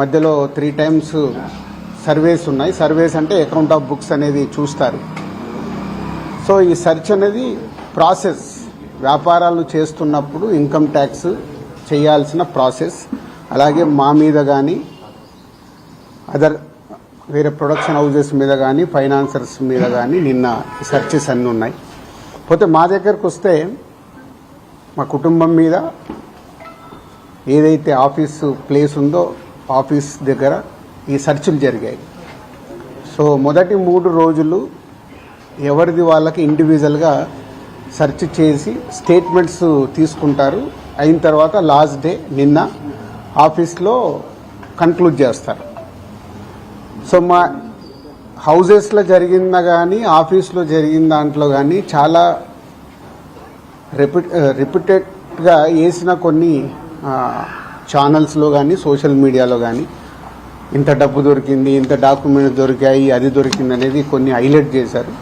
మధ్యలో three times surveys ఉన్నాయి. Surveys అంటే అకౌంట్ ఆఫ్ బుక్స్ అనేది చూస్తారు. సో ఈ సెర్చ్ అనేది ప్రాసెస్ వ్యాపారాలు చేస్తున్నప్పుడు ఇన్కమ్ ట్యాక్స్ చేయాల్సిన ప్రాసెస్ అలాగే మా మీద కానీ అదర్ వేరే ప్రొడక్షన్ హౌజెస్ మీద కానీ ఫైనాన్సర్స్ మీద కానీ నిన్న సెర్చెస్ అన్నీ ఉన్నాయి. పోతే మా దగ్గరకు వస్తే మా కుటుంబం మీద ఏదైతే ఆఫీసు ప్లేస్ ఉందో ఆఫీస్ దగ్గర ఈ సెర్చ్లు జరిగాయి. సో మొదటి మూడు రోజులు ఎవరిది వాళ్ళకి ఇండివిజువల్గా సెర్చ్ చేసి స్టేట్మెంట్స్ తీసుకుంటారు. అయిన తర్వాత లాస్ట్ డే నిన్న ఆఫీస్లో కన్క్లూడ్ చేస్తారు. సో మా హౌజెస్లో జరిగిందా కానీ ఆఫీస్లో జరిగిన దాంట్లో కానీ చాలా రిపీట్ రిపీటెడ్గా వేసిన కొన్ని ఛానల్స్లో కానీ సోషల్ మీడియాలో కానీ ఇంత డబ్బు దొరికింది ఇంత డాక్యుమెంట్స్ దొరికాయి అది దొరికింది అనేది కొన్ని హైలైట్ చేశారు.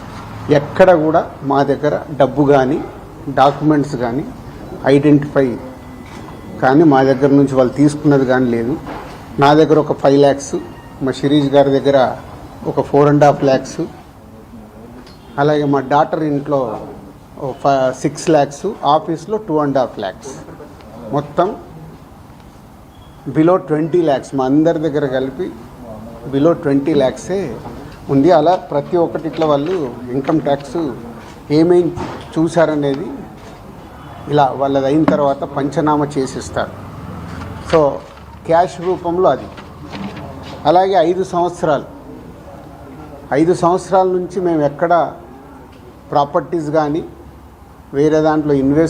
ఎక్కడ కూడా మా దగ్గర డబ్బు కానీ డాక్యుమెంట్స్ కానీ ఐడెంటిఫై కానీ మా దగ్గర నుంచి వాళ్ళు తీసుకున్నది కానీ లేదు. నా దగ్గర ఒక ఫైవ్ ల్యాక్స్ మా శిరీష్ గారి దగ్గర ఒక ఫోర్ అండ్ హాఫ్ ల్యాక్స్ అలాగే మా డాటర్ ఇంట్లో సిక్స్ ల్యాక్స్ ఆఫీస్లో టూ అండ్ హాఫ్ ల్యాక్స్ మొత్తం బిలో ట్వంటీ ల్యాక్స్ మా అందరి దగ్గర కలిపి బిలో ట్వంటీ ల్యాక్సే ఉంది. అలా ప్రతి ఒక్కటి ఇట్లా వాళ్ళు ఇన్కమ్ ట్యాక్స్ ఏమేం చూశారనేది ఇలా వాళ్ళది అయిన తర్వాత పంచనామా చేసిస్తారు. సో క్యాష్ రూపంలో అది. అలాగే ఐదు సంవత్సరాలు. ఐదు సంవత్సరాల నుంచి మేము ఎక్కడ ప్రాపర్టీస్ కానీ వేరే దాంట్లో ఇన్వెస్ట్